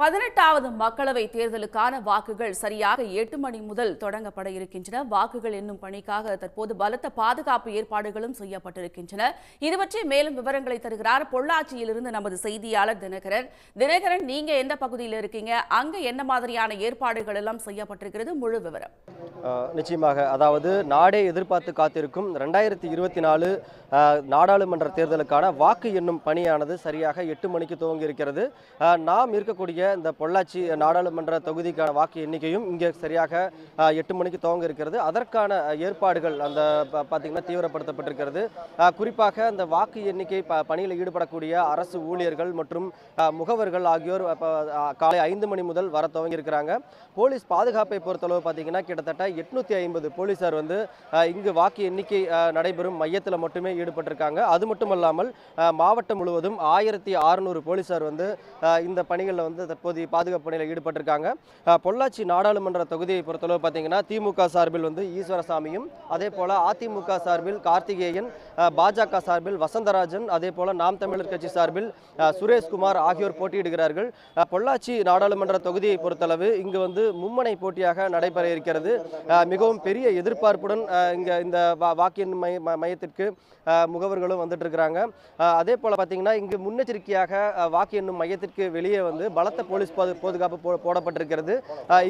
பதினெட்டாவது மக்களவை தேர்தலுக்கான வாக்குகள் சரியாக எட்டு மணி முதல் தொடங்கப்பட இருக்கின்றன. வாக்குகள் என்னும் பணிக்காக தற்போது பலத்த பாதுகாப்பு ஏற்பாடுகளும் செய்யப்பட்டிருக்கின்றன. இது பற்றி மேலும் விவரங்களை தருகிறார் பொள்ளாச்சியிலிருந்து நமது செய்தியாளர் தினகரன். தினகரன் நீங்க எந்த பகுதியில் இருக்கீங்க? அங்க என்ன மாதிரியான ஏற்பாடுகள் எல்லாம் செய்யப்பட்டிருக்கிறது? முழு விவரம். ஆஹ் நிச்சயமாக. அதாவது நாடே எதிர்பார்த்து காத்திருக்கும் ரெண்டாயிரத்தி இருபத்தி நாலு நாடாளுமன்ற தேர்தலுக்கான வாக்கு என்னும் பணியானது சரியாக எட்டு மணிக்கு துவங்கி இருக்கிறது நாம் இருக்கக்கூடிய இந்த பொள்ளாச்சி நாடாளுமன்ற தொகுதிக்கான வாக்கு எண்ணிக்கையும் இங்கே சரியாக எட்டு மணிக்கு துவங்க இருக்கிறது. அதற்கான ஏற்பாடுகள் அந்த பார்த்திங்கன்னா தீவிரப்படுத்தப்பட்டிருக்கிறது. குறிப்பாக அந்த வாக்கு எண்ணிக்கை ப பணியில் ஈடுபடக்கூடிய அரசு ஊழியர்கள் மற்றும் முகவர்கள் ஆகியோர் காலை ஐந்து மணி முதல் வர துவங்கியிருக்கிறாங்க போலீஸ் பாதுகாப்பை பொறுத்தளவு பார்த்தீங்கன்னா கிட்டத்தட்ட எட்நூத்தி ஐம்பது போலீசார் வந்து இங்கு வாக்கு எண்ணிக்கை நடைபெறும் மையத்தில் மட்டுமே ஈடுபட்டிருக்காங்க. அது மட்டுமல்லாமல் மாவட்டம் முழுவதும் ஆயிரத்தி அறுநூறு போலீஸார் வந்து இந்த பணிகளில் வந்து தற்போதைய பாதுகாப்பு பணியில் ஈடுபட்டிருக்காங்க. பொள்ளாச்சி நாடாளுமன்ற தொகுதியை பொறுத்தளவு பார்த்தீங்கன்னா திமுக சார்பில் வந்து ஈஸ்வரசாமியும் அதே போல அதிமுக சார்பில் கார்த்திகேயன் பாஜக சார்பில் வசந்தராஜன் அதே போல நாம் தமிழர் கட்சி சார்பில் சுரேஷ்குமார் ஆகியோர் போட்டியிடுகிறார்கள். பொள்ளாச்சி நாடாளுமன்ற தொகுதியை பொறுத்தளவு இங்கு வந்து மும்மனை போட்டியாக நடைபெற இருக்கிறது. மிகவும் பெரிய எதிர்பார்ப்புடன் இங்கே இங்க இந்த வா- வாக்கு மைய ம- மையத்திற்கு முகவர்களும் வந்துட்டு இருக்கிறாங்க அதே போல பார்த்தீங்கன்னா இங்கு முன்னெச்சரிக்கையாக வாக்கு எண்ணும் மையத்திற்கு வெளியே வந்து பலத்த போலீஸ் பாது பாதுகாப்பு போ- போடப்பட்டிருக்கிறது.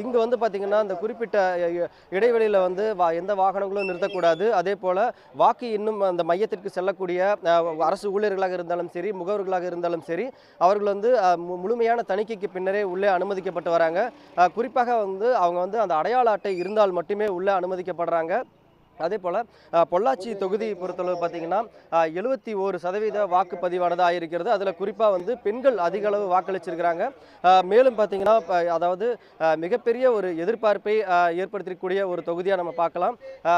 இங்கு வந்து பார்த்தீங்கன்னா இந்த குறிப்பிட்ட இ- இடைவெளியில் வந்து வா- எந்த வாகனங்களும் நிறுத்தக்கூடாது. அதே போல வாக்கு இன்னும் அந்த மையத்திற்கு செல்லக்கூடிய அரசு ஊழியர்களாக இருந்தாலும் சரி முகவர்களாக இருந்தாலும் சரி அவர்கள் வந்து மு- முழுமையான தணிக்கைக்கு பின்னரே உள்ளே அனுமதிக்கப்பட்டு வராங்க. குறிப்பாக வந்து அவங்க வந்து அந்த அடையாள அட்டை இருந்தால் மட்டுமே உள்ளே அனுமதிக்கப்படுறாங்க. அதே போல் பொள்ளாச்சி தொகுதி பொறுத்தளவு பார்த்தீங்கன்னா எழுபத்தி ஒரு சதவீத வாக்குப்பதிவானது இருக்கிறது அதில் குறிப்பாக வந்து பெண்கள் அதிக அளவு வாக்களிச்சிருக்கிறாங்க. மேலும் பார்த்தீங்கன்னா அதாவது மிகப்பெரிய ஒரு எதிர்பார்ப்பை ஆஹ் ஒரு தொகுதியாக நம்ம பார்க்கலாம்.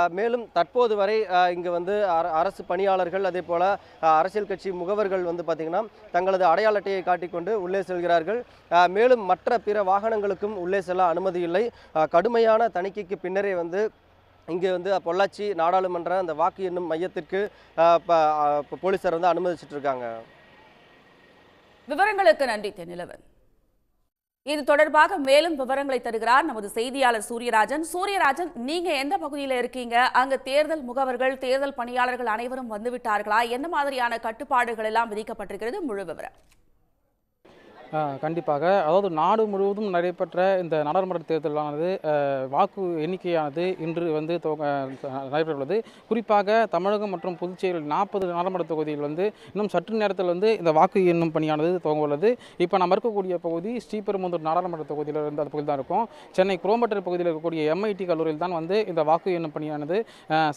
மேலும் தற்போது வரை இங்கே வந்து அர- அரசு பணியாளர்கள் அதே போல் அரசியல் கட்சி முகவர்கள் வந்து பார்த்தீங்கன்னா தங்களது அடையாள அட்டையை காட்டிக்கொண்டு உள்ளே செல்கிறார்கள். மேலும் மற்ற பிற வாகனங்களுக்கும் உள்ளே செல்ல அனுமதி இல்லை. கடுமையான தணிக்கைக்கு பின்னரே வந்து இங்கே வந்து பொள்ளாச்சி நாடாளுமன்ற அந்த வாக்கு எண்ணும் மையத்திற்கு இப்போ போலீசார் வந்து அனுமதிச்சிட்டு இருக்காங்க. விவரங்களுக்கு நன்றி தென்னிலவன். இது தொடர்பாக மேலும் விவரங்களை தருகிறார் நமது செய்தியாளர் சூரியராஜன். சூரியராஜன் நீங்க எந்த பகுதியில் இருக்கீங்க? அங்க தேர்தல் முகவர்கள் தேர்தல் பணியாளர்கள் அனைவரும் வந்துவிட்டார்களா? என்ன மாதிரியான கட்டுப்பாடுகள் எல்லாம் விதிக்கப்பட்டிருக்கிறது? முழு விவரம். கண்டிப்பாக. அதாவது நாடு முழுவதும் நடைபெற்ற இந்த நாடாளுமன்ற தேர்தலானது வாக்கு எண்ணிக்கையானது இன்று வந்து துவங்க நடைபெற்றுள்ளது. குறிப்பாக தமிழகம் மற்றும் புதுச்சேரியில் நாற்பது நாடாளுமன்ற தொகுதியில் வந்து இன்னும் சற்று நேரத்தில் வந்து இந்த வாக்கு எண்ணும் பணியானது துவங்க உள்ளது. இப்போ நம்ம இருக்கக்கூடிய பகுதி ஸ்ரீபெரும்புதூர் நாடாளுமன்ற தொகுதியில் இருந்து அந்த பகுதியில் தான் இருக்கும். சென்னை குரோம்பட்டர் பகுதியில் இருக்கக்கூடிய எம்ஐடி கல்லூரியில் தான் வந்து இந்த வாக்கு எண்ணும் பணியானது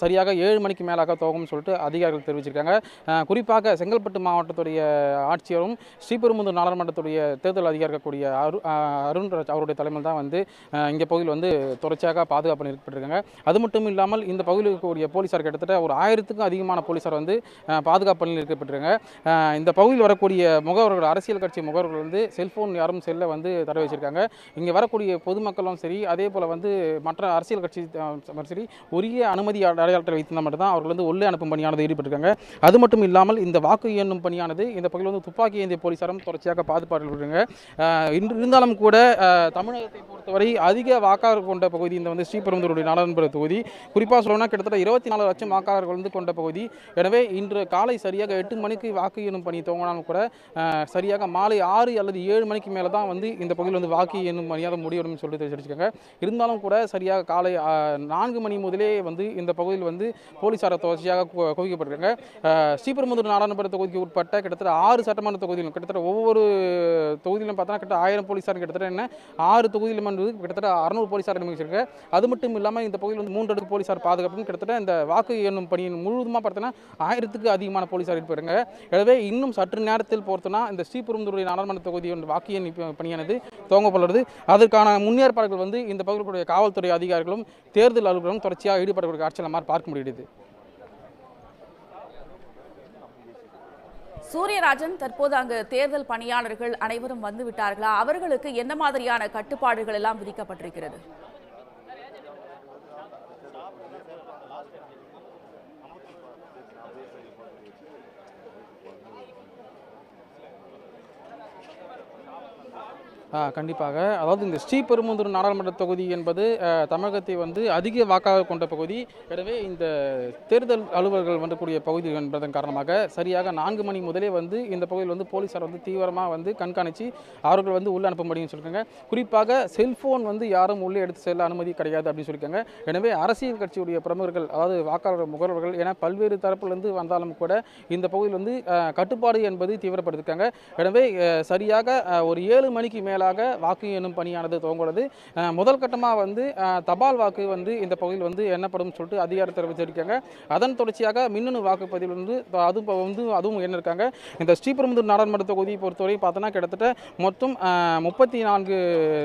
சரியாக ஏழு மணிக்கு மேலாக துவங்கும்னு சொல்லிட்டு அதிகாரிகள் தெரிவிச்சிருக்காங்க. குறிப்பாக செங்கல்பட்டு மாவட்டத்துடைய ஆட்சியரும் ஸ்ரீபெரும்புதூர் நாடாளுமன்றத்துடைய தேர்தல் அதிகாரி இருக்கக்கூடிய அரு அஹ், அருண்ராஜ் அவருடைய தலைமையில் தான் வந்து இங்கே பகுதியில் வந்து தொடர்ச்சியாக பாதுகாப்பு நிறுத்தப்பட்டிருக்காங்க அது மட்டும் இல்லாமல் இந்த பகுதியில் இருக்கக்கூடிய போலீஸார் கிட்டத்தட்ட ஒரு ஆயிரத்துக்கும் அதிகமான போலீஸார் வந்து பாதுகாப்பு பணியில் இருக்கப்பட்டிருக்காங்க இந்த பகுதியில் வரக்கூடிய முகவர்கள் அரசியல் கட்சி முகவர்கள் வந்து செல்ஃபோன் யாரும் செல்ல வந்து தடை வச்சிருக்காங்க. இங்கே வரக்கூடிய பொதுமக்களும் சரி அதே போல் வந்து மற்ற அரசியல் கட்சி சரி உரிய அனுமதி அடையாளத்தை வைத்திருந்தால் மட்டும்தான் அவர்கள் வந்து உள்ளே அனுப்பும் பணியானது ஈடுபட்டிருக்காங்க. அது மட்டும் இல்லாமல் இந்த வாக்கு எண்ணும் பணியானது இந்த பகுதியில் வந்து துப்பாக்கி ஏந்திய போலீஸாரும் தொடர்ச்சியாக பாதுகாப்பு இன்று இருந்தாலும் கூட தமிழகத்தை பொறுத்தவரை அதிக வாக்காளர் கொண்ட பகுதி இந்த வந்து ஸ்ரீபெரும்புதூருடைய நாடாளுமன்ற தொகுதி. குறிப்பாக சொல்லணும்னா கிட்டத்தட்ட இருபத்தி நாலு லட்சம் வாக்காளர்கள் வந்து கொண்ட பகுதி. எனவே இன்று காலை சரியாக எட்டு மணிக்கு வாக்கு எண்ணும் பணி துவங்கினாலும் கூட சரியாக மாலை ஆறு அல்லது ஏழு மணிக்கு மேலே தான் வந்து இந்த பகுதியில் வந்து வாக்கு எண்ணும் பணியாக முடியும் சொல்லி தெரிவிச்சிருக்காங்க. இருந்தாலும் கூட சரியாக காலை நான்கு மணி முதலே வந்து இந்த பகுதியில் வந்து போலீசார் தொடர்ச்சியாக குவிக்கப்பட்டிருக்காங்க. ஸ்ரீபெரும்புதூர் நாடாளுமன்ற தொகுதிக்கு உட்பட்ட கிட்டத்தட்ட ஆறு சட்டமன்ற தொகுதியிலும் கிட்டத்தட்ட ஒவ்வொரு தொகுதியிலும் பார்த்தோன்னா கிட்ட ஆயிரம் போலீசார் கிட்டத்தட்ட என்ன? ஆறு தொகுதியிலும் வந்து கிட்டத்தட்ட அறுநூறு போலீசார் நியமிச்சிருக்காங்க அது மட்டும் இல்லாமல் இந்த பகுதியில் வந்து மூன்று அடுக்கு போலீசார் பாதுகாப்பும் கிட்டத்தட்ட இந்த வாக்கு எண்ணும் பணியின் முழுவதுமாக பார்த்தோன்னா ஆயிரத்துக்கு அதிகமான போலீசார் இருப்பாருங்க எனவே இன்னும் சற்று நேரத்தில் பொறுத்தனா இந்த ஸ்ரீபெரும்புதூருடைய நாடாளுமன்ற தொகுதியின் வாக்கு எண்ணி பணியானது துவங்கப்படுறது அதற்கான முன்னேற்பாடுகள் வந்து இந்த பகுதிகளுடைய காவல்துறை அதிகாரிகளும் தேர்தல் அலுவலர்களும் தொடர்ச்சியாக ஈடுபடக்கூடிய காட்சியில் நம்மால் பார்க்க முடியுது சூரியராஜன் தற்போது அங்கு தேர்தல் பணியாளர்கள் அனைவரும் வந்து விட்டார்களா அவர்களுக்கு என்ன மாதிரியான கட்டுப்பாடுகள் எல்லாம் விதிக்கப்பட்டிருக்கிறது? கண்டிப்பாக. அதாவது இந்த ஸ்ரீபெரும்புதூர் நாடாளுமன்ற தொகுதி என்பது தமிழகத்தை வந்து அதிக வாக்காக கொண்ட பகுதி. எனவே இந்த தேர்தல் அலுவலர்கள் வரக்கூடிய பகுதி என்பதன் காரணமாக சரியாக நான்கு மணி முதலே வந்து இந்த பகுதியில் வந்து போலீசார் வந்து தீவிரமாக வந்து கண்காணித்து அவர்கள் வந்து உள்ளே அனுப்ப முடியும்னு சொல்லியிருக்காங்க. குறிப்பாக செல்ஃபோன் வந்து யாரும் உள்ளே எடுத்து செல்ல அனுமதி கிடையாது அப்படின்னு சொல்லியிருக்காங்க. எனவே அரசியல் கட்சியுடைய பிரமுகர்கள் அதாவது வாக்காளர் முகவர்கள் என பல்வேறு தரப்பிலிருந்து வந்தாலும் கூட இந்த பகுதியில் வந்து கட்டுப்பாடு என்பது தீவிரப்படுத்திருக்காங்க எனவே சரியாக ஒரு ஏழு மணிக்கு மேலாக வாக்கு எண்ணும் பணியானது துவங்குள்ளது முதல் கட்டமாக வந்து தபால் வாக்கு வந்து இந்த பகுதியில் வந்து எண்ணப்படும் சொல்லிட்டு அதிகாரி தெரிவிச்சிருக்காங்க அதன் தொடர்ச்சியாக மின்னணு வாக்குப்பதிவு வந்து அது வந்து அதுவும் எண்ணிருக்காங்க இந்த ஸ்ரீபெரும்புதூர் நாடாளுமன்ற தொகுதியை பொறுத்தவரை பார்த்தோன்னா கிட்டத்தட்ட மொத்தம் முப்பத்தி நான்கு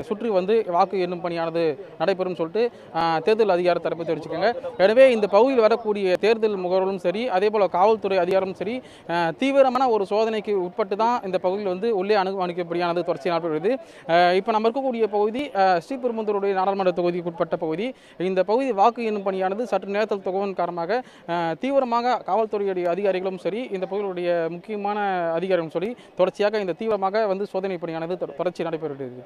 சுற்று வந்து வாக்கு எண்ணும் பணியானது நடைபெறும் சொல்லிட்டு தேர்தல் அதிகாரி தரப்பு தெரிவிச்சுக்கோங்க எனவே இந்த பகுதியில் வரக்கூடிய தேர்தல் முகவர்களும் சரி அதே போல் காவல்துறை அதிகாரமும் சரி தீவிரமான ஒரு சோதனைக்கு உட்பட்டு தான் இந்த பகுதியில் வந்து உள்ளே அணு அணுகப்படியானது தொடர்ச்சி நடைபெறுகிறது இப்போ நம்ம இருக்கக்கூடிய பகுதி அஹ், ஸ்ரீபெரும்புதூருடைய நாடாளுமன்ற தொகுதிக்கு உட்பட்ட பகுதி. இந்த பகுதி வாக்கு எண்ணும் பணியானது சற்று நேரத்தில் துவங்கும் காரணமாக தீவிரமாக காவல்துறையுடைய அதிகாரிகளும் சரி இந்த பகுதியுடைய முக்கியமான அதிகாரிகளும் சரி தொடர்ச்சியாக இந்த தீவிரமாக வந்து சோதனை பணியானது தொடர்ச்சி நடைபெறுகிறது.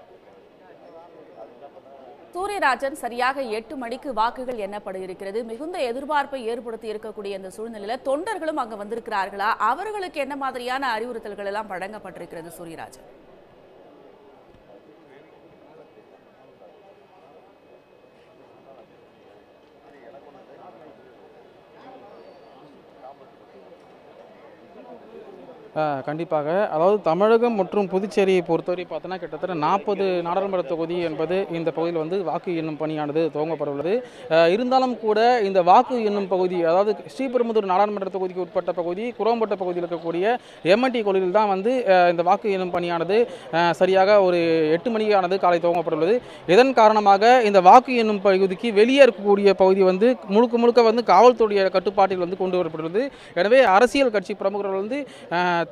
சூரியராஜன் சரியாக எட்டு மணிக்கு வாக்குகள் எண்ணப்பட இருக்கிறது மிகுந்த எதிர்பார்ப்பை ஏற்படுத்தி இருக்கக்கூடிய இந்த சூழ்நிலையில தொண்டர்களும் அங்க வந்திருக்கிறார்களா? அவர்களுக்கு என்ன மாதிரியான அறிவுறுத்தல்கள் எல்லாம் வழங்கப்பட்டிருக்கிறது சூரியராஜன்? கண்டிப்பாக. அதாவது தமிழகம் மற்றும் புதுச்சேரியை பொறுத்தவரை பார்த்தோன்னா கிட்டத்தட்ட நாற்பது நாடாளுமன்ற தொகுதி என்பது இந்த பகுதியில் வந்து வாக்கு எண்ணும் பணியானது துவங்கப்படவுள்ளது இருந்தாலும் கூட இந்த வாக்கு எண்ணும் பகுதி அதாவது ஸ்ரீபெரும்புதூர் நாடாளுமன்ற தொகுதிக்கு உட்பட்ட பகுதி குரோம்பட்ட பகுதியில் இருக்கக்கூடிய எம்என்டி கோயிலில் தான் வந்து இந்த வாக்கு எண்ணும் பணியானது சரியாக ஒரு எட்டு மணியானது காலை துவங்கப்பட்டுள்ளது. இதன் காரணமாக இந்த வாக்கு எண்ணும் பகுதிக்கு வெளியே இருக்கக்கூடிய பகுதி வந்து முழுக்க முழுக்க வந்து காவல்துறைய கட்டுப்பாட்டில் வந்து கொண்டு வரப்பட்டுள்ளது. எனவே அரசியல் கட்சி பிரமுகர்கள் வந்து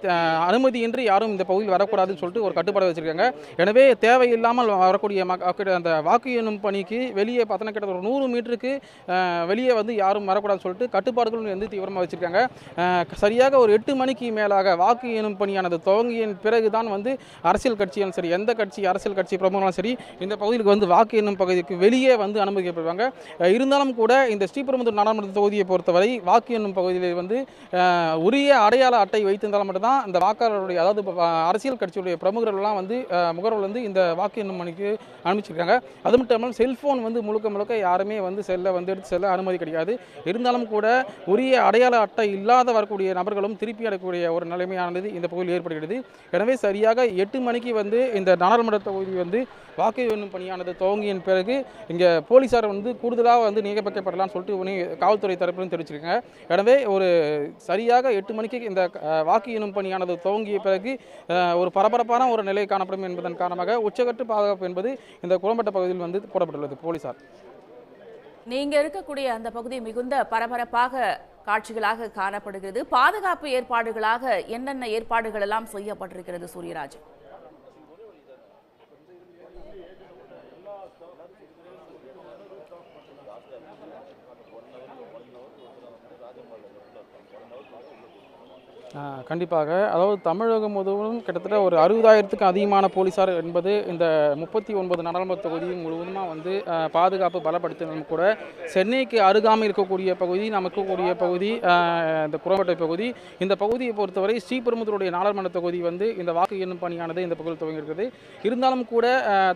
அனுமதியின்றி யாரும் இந்த பகுதியில் வரக்கூடாதுன்னு சொல்லிட்டு ஒரு கட்டுப்பாடு வச்சிருக்காங்க. எனவே தேவையில்லாமல் வரக்கூடிய மக்- அந்த வாக்கு எண்ணும் பணிக்கு வெளியே பார்த்தோன்னா கிட்ட ஒரு நூறு மீட்டருக்கு வெளியே வந்து யாரும் வரக்கூடாதுன்னு சொல்லிட்டு கட்டுப்பாடுகள் வந்து தீவிரமாக வச்சிருக்காங்க. சரியாக ஒரு எட்டு மணிக்கு மேலாக வாக்கு எண்ணும் பணியானது துவங்கிய பிறகு தான் வந்து அரசியல் கட்சியும் சரி எந்த கட்சி அரசியல் கட்சி பிரமுகர்களும் சரி இந்த பகுதிக்கு வந்து வாக்கு எண்ணும் பகுதிக்கு வெளியே வந்து அனுமதிக்கப்படுவாங்க. இருந்தாலும் கூட இந்த ஸ்ரீபெரும்புதூர் நாடாளுமன்ற தொகுதியை பொறுத்தவரை வாக்கு எண்ணும் பகுதியில் வந்து உரிய அடையாள அட்டை வைத்திருந்தால் மட்டும்தான் இந்த வாக்காளருடைய அதாவது அரசியல் கட்சியுடைய பிரமுகர்கள்லாம் வந்து அஹ், வந்து இந்த வாக்கு எண்ணும் மணிக்கு அனுப்பிச்சிருக்காங்க. அது மட்டும் இல்லாமல் செல்ஃபோன் வந்து முழுக்க முழுக்க யாருமே வந்து செல்ல வந்து எடுத்து செல்ல அனுமதி கிடையாது. இருந்தாலும் கூட உரிய அடையாள அட்டை இல்லாத வரக்கூடிய நபர்களும் திருப்பி அடையக்கூடிய ஒரு நிலைமையானது இந்த பகுதியில் ஏற்படுகிறது. எனவே சரியாக எட்டு மணிக்கு வந்து இந்த நாடாளுமன்ற தொகுதி வந்து வாக்கு எண்ணும் பணியானது துவங்கிய பிறகு இங்கே போலீஸார் வந்து கூடுதலாக வந்து நியமிக்கப்படலாம்னு சொல்லிட்டு காவல்துறை தரப்பிலும் தெரிவிச்சிருக்காங்க. எனவே ஒரு சரியாக எட்டு மணிக்கு இந்த வாக்கு எண்ணும் பணியானது துவங்கிய பிறகு ஒரு பரபரப்பான ஒரு நிலை காணப்படும் என்பதன் காரணமாக உச்சகட்டு பாதுகாப்பு என்பது இந்த குளம்பட்ட பகுதியில் வந்து போடப்பட்டுள்ளது போலீசார். நீங்க இருக்கக்கூடிய அந்த பகுதி மிகுந்த பரபரப்பாக காட்சிகளாக காணப்படுகிறது. பாதுகாப்பு ஏற்பாடுகளாக என்னென்ன ஏற்பாடுகள் எல்லாம் செய்யப்பட்டிருக்கிறது சூரியராஜன் கண்டிப்பாக. அதாவது தமிழகம் முழுவதும் கிட்டத்தட்ட ஒரு அறுபதாயிரத்துக்கு அதிகமான போலீசார் என்பது இந்த முப்பத்தி ஒன்பது நாடாளுமன்ற தொகுதியும் முழுவதுமாக வந்து பாதுகாப்பு பலப்படுத்தினாலும் கூட சென்னைக்கு அருகாமல் இருக்கக்கூடிய பகுதி நமக்கு பகுதி இந்த குரம்பட்டை பகுதி இந்த பகுதியை பொறுத்தவரை ஸ்ரீபெரும்புதூருடைய நாடாளுமன்ற தொகுதி வந்து இந்த வாக்கு எண்ணும் பணியானது இந்த பகுதியில் துவங்கியிருக்கிறது. இருந்தாலும் கூட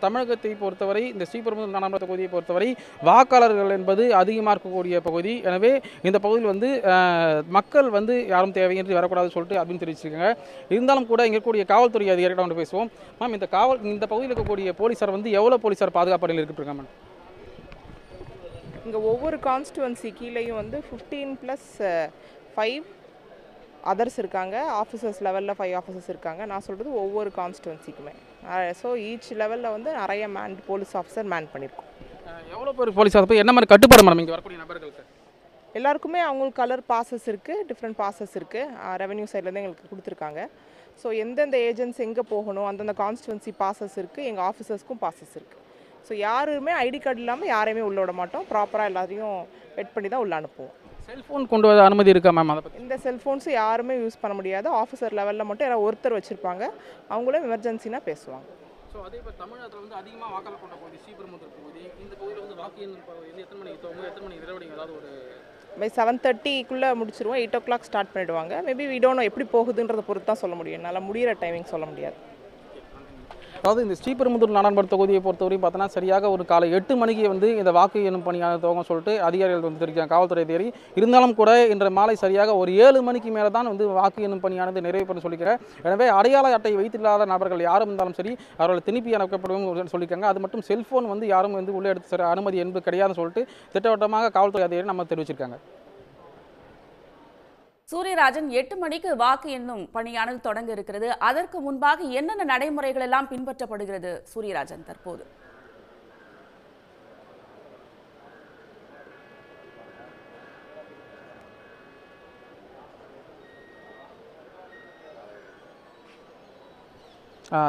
தமிழகத்தை பொறுத்தவரை இந்த ஸ்ரீபெரும்புதூர் நாடாளுமன்ற தொகுதியை பொறுத்தவரை வாக்காளர்கள் என்பது அதிகமாக இருக்கக்கூடிய பகுதி. எனவே இந்த பகுதியில் வந்து மக்கள் வந்து யாரும் தேவையின்றி சொல்லிட்டு அப்படின்னு தெரிவிச்சிருக்காங்க. இருந்தாலும் கூட இங்கே இருக்கக்கூடிய காவல்துறை அதிகாரிகிட்ட வந்து பேசுவோம். மேம் இந்த காவல் இந்த பகுதியில் இருக்கக்கூடிய போலீசார் வந்து எவ்வளோ போலீசார் பாதுகாப்படையில் இருக்கிட்டு மேம்? இங்கே ஒவ்வொரு கான்ஸ்டுவன்சி கீழேயும் வந்து ஃபிஃப்டீன் ப்ளஸ் ஃபைவ் அதர்ஸ் இருக்காங்க. ஆஃபீஸர்ஸ் லெவலில் ஃபைவ் ஆஃபீஸர்ஸ் இருக்காங்க. நான் சொல்கிறது ஒவ்வொரு கான்ஸ்டுவன்சிக்குமே ஸோ ஈச் லெவலில் வந்து நிறைய மேன் போலீஸ் ஆஃபீஸர் மேன் பண்ணியிருக்கோம். எவ்வளோ பேர் போலீசார் போய் என்ன மாதிரி கட்டுப்பாடு மேடம் இங்கே வரக்கூடிய நபர்களுக்கு? எல்லாருக்குமே அவங்களுக்கு கலர் பாசஸ் இருக்குது டிஃப்ரெண்ட் பாசஸ் இருக்குது ரெவென்யூ சைட்லேருந்து எங்களுக்கு கொடுத்துருக்காங்க. ஸோ எந்தெந்த ஏஜென்ட்ஸ் எங்கே போகணும் அந்தந்த கான்ஸ்டுவன்சி பாசஸ் இருக்குது எங்கள் ஆஃபீஸர்ஸ்க்கும் பாசஸ் இருக்குது ஸோ யாருமே ஐடி கார்டு இல்லாமல் யாரையுமே உள்ள விட மாட்டோம். ப்ராப்பராக எல்லாத்தையும் வெட் பண்ணி தான் உள்ள அனுப்புவோம். செல்ஃபோன் கொண்டு வர அனுமதி இருக்கா மேம் அதை இந்த செல்ஃபோன்ஸு யாருமே யூஸ் பண்ண முடியாது. ஆஃபீஸர் லெவலில் மட்டும் யாராவது ஒருத்தர் வச்சுருப்பாங்க. அவங்களும் எமர்ஜென்சினா பேசுவாங்க. ஸோ அதே இப்போ தமிழகத்தில் வந்து அதிகமாக வாக்காளர் கொண்ட பகுதி ஸ்ரீபெரும்புதூர் பகுதி இந்த பகுதியில் வந்து வாக்கு எத்தனை மணிக்கு துவங்கும் எத்தனை மணிக்கு நிறைவடையும் ஏதாவது ஒரு பை செவன் தேர்ட்டிக்குள்ளே முடிச்சிருவோம். எயிட் ஓ கிளாக் ஸ்டார்ட் பண்ணிவிடுவாங்க மேபி we எப்படி போகுதுன்றதை பொறுத்து தான் சொல்ல முடியும். என்னால் முடியிற டைமிங் சொல்ல முடியாது. அதாவது இந்த ஸ்ரீபெரும்புதூர் நாடாளுமன்ற தொகுதியை பொறுத்தவரை பார்த்தோன்னா சரியாக ஒரு காலை எட்டு மணிக்கு வந்து இந்த வாக்கு எண்ணும் பணியான துவங்க சொல்லிட்டு அதிகாரிகள் வந்து தெரிவிக்கிறாங்க. காவல்துறை தேடி இருந்தாலும் கூட இன்று மாலை சரியாக ஒரு ஏழு மணிக்கு மேலே தான் வந்து வாக்கு எண்ணும் பணியானது நிறைவு பெறும் சொல்லிக்கிறேன். எனவே அடையாள அட்டை வைத்தில்லாத நபர்கள் யாரும் இருந்தாலும் சரி அவர்கள் திருப்பி அனுப்பப்படும் சொல்லியிருக்காங்க அது மட்டும் செல்ஃபோன் வந்து யாரும் வந்து உள்ளே எடுத்து அனுமதி என்பது கிடையாதுன்னு சொல்லிட்டு திட்டவட்டமாக காவல்துறை அதிகாரி நம்ம தெரிவிச்சிருக்காங்க. சூரியராஜன் எட்டு மணிக்கு வாக்கு எண்ணும் பணியானது தொடங்க இருக்கிறது. அதற்கு முன்பாக என்னென்ன நடைமுறைகள் எல்லாம் பின்பற்றப்படுகிறது? சூரியராஜன் தற்போது.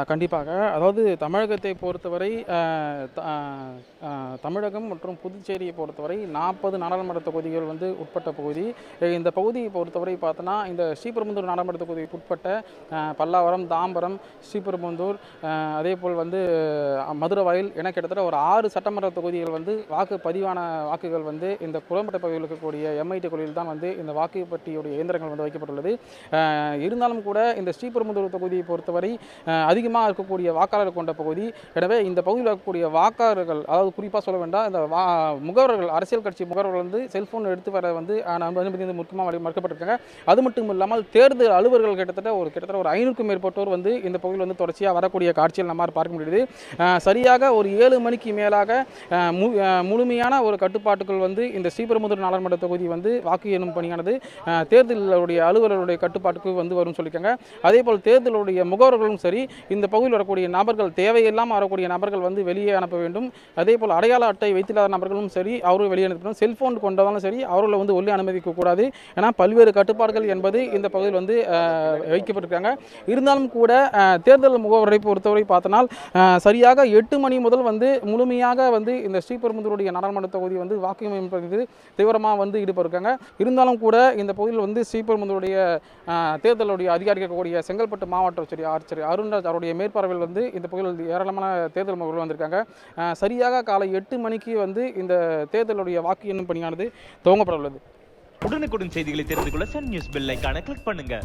கண்டிப்பாக. அதாவது தமிழகத்தை பொறுத்தவரை த- தமிழகம் மற்றும் புதுச்சேரியை பொறுத்தவரை நாற்பது நாடாளுமன்ற தொகுதிகள் வந்து உட்பட்ட பகுதி. இந்த பகுதியை பொறுத்தவரை பார்த்தோன்னா இந்த ஸ்ரீபெரும்புதூர் நாடாளுமன்ற தொகுதிக்கு உட்பட்ட பல்லாவரம் தாம்பரம் ஸ்ரீபெரும்புதூர் அதே போல் வந்து அ, மதுரவாயில் என கிட்டத்தட்ட ஒரு ஆறு சட்டமன்ற தொகுதிகள் வந்து வாக்கு பதிவான வாக்குகள் வந்து இந்த புறம்பட்ட பகுதியில் இருக்கக்கூடிய எம்ஐடி குழுவில் தான் வந்து இந்த வாக்குப்பட்டியுடைய இயந்திரங்கள் வந்து வைக்கப்பட்டுள்ளது. இருந்தாலும் கூட இந்த ஸ்ரீபெரும்புதூர் தொகுதியை பொறுத்தவரை அதிகமாக இருக்கக்கூடிய வாக்காளர் கொண்ட பகுதி. எனவே இந்த பகுதியில் இருக்கக்கூடிய வாக்காளர்கள் அதாவது குறிப்பாக சொல்ல வேண்டாம் இந்த வா முகவர்கள் அரசியல் கட்சி முகவர்கள் வந்து செல்ஃபோன் எடுத்து வர வந்து அனுமதி வந்து முக்கியமாக வழி- மறுக்கப்பட்டிருக்காங்க. அது மட்டும் இல்லாமல் தேர்தல் அலுவலர்கள் கிட்டத்தட்ட ஒரு கிட்டத்தட்ட ஒரு ஐநூறுக்கும் மேற்பட்டோர் வந்து இந்த பகுதியில் வந்து தொடர்ச்சியாக வரக்கூடிய காட்சியில் நம்மால் பார்க்க முடியுது. சரியாக ஒரு ஏழு மணிக்கு மேலாக மு முழுமையான ஒரு கட்டுப்பாட்டுக்குள் வந்து இந்த ஸ்ரீபெரும்புதூர் நாடாளுமன்ற தொகுதி வந்து வாக்கு எண்ணும் பணியானது தேர்தலுடைய அலுவலருடைய கட்டுப்பாட்டுக்கு வந்து வரும்னு சொல்லியிருக்காங்க. அதே போல் தேர்தலுடைய முகவர்களும் சரி இந்த பகுதியில் வரக்கூடிய நபர்கள் தேவையில்லாமல் வரக்கூடிய நபர்கள் வந்து வெளியே அனுப்ப வேண்டும். அதே போல் அடையாள அட்டை வைத்தில்லாத நபர்களும் சரி அவரும் வெளியே அனுப்பணும் செல்ஃபோன் கொண்டதாலும் சரி அவர்களை வந்து உள்ளே அனுமதிக்க கூடாது ஏன்னா பல்வேறு கட்டுப்பாடுகள் என்பது இந்த பகுதியில் வந்து வைக்கப்பட்டிருக்காங்க. இருந்தாலும் கூட தேர்தல் முகவரை பொறுத்தவரை பார்த்தனால் சரியாக எட்டு மணி முதல் வந்து முழுமையாக வந்து இந்த ஸ்ரீபெரும்புதூருடைய நாடாளுமன்ற தொகுதி வந்து வாக்கு என்பது தீவிரமாக வந்து ஈடுபட்டிருக்காங்க. இருந்தாலும் கூட இந்த பகுதியில் வந்து ஸ்ரீபெரும்புதூருடைய தேர்தலுடைய அதிகாரி இருக்கக்கூடிய செங்கல்பட்டு மாவட்ட சரி ஆட்சியர் அருண்ராஜ் அவருடைய மேற்பார்வையில் வந்து இந்த பகுதியில் ஏராளமான தேர்தல் முகவர்கள் வந்திருக்காங்க. சரியாக காலை எட்டு மணிக்கு வந்து இந்த தேர்தலுடைய வாக்கு எண்ணும் பணியானது துவங்கப்பட உள்ளது. உடனுக்குடன் செய்திகளை தெரிந்து கொள்ள சன் நியூஸ் பெல் ஐகானை கிளிக் பண்ணுங்க.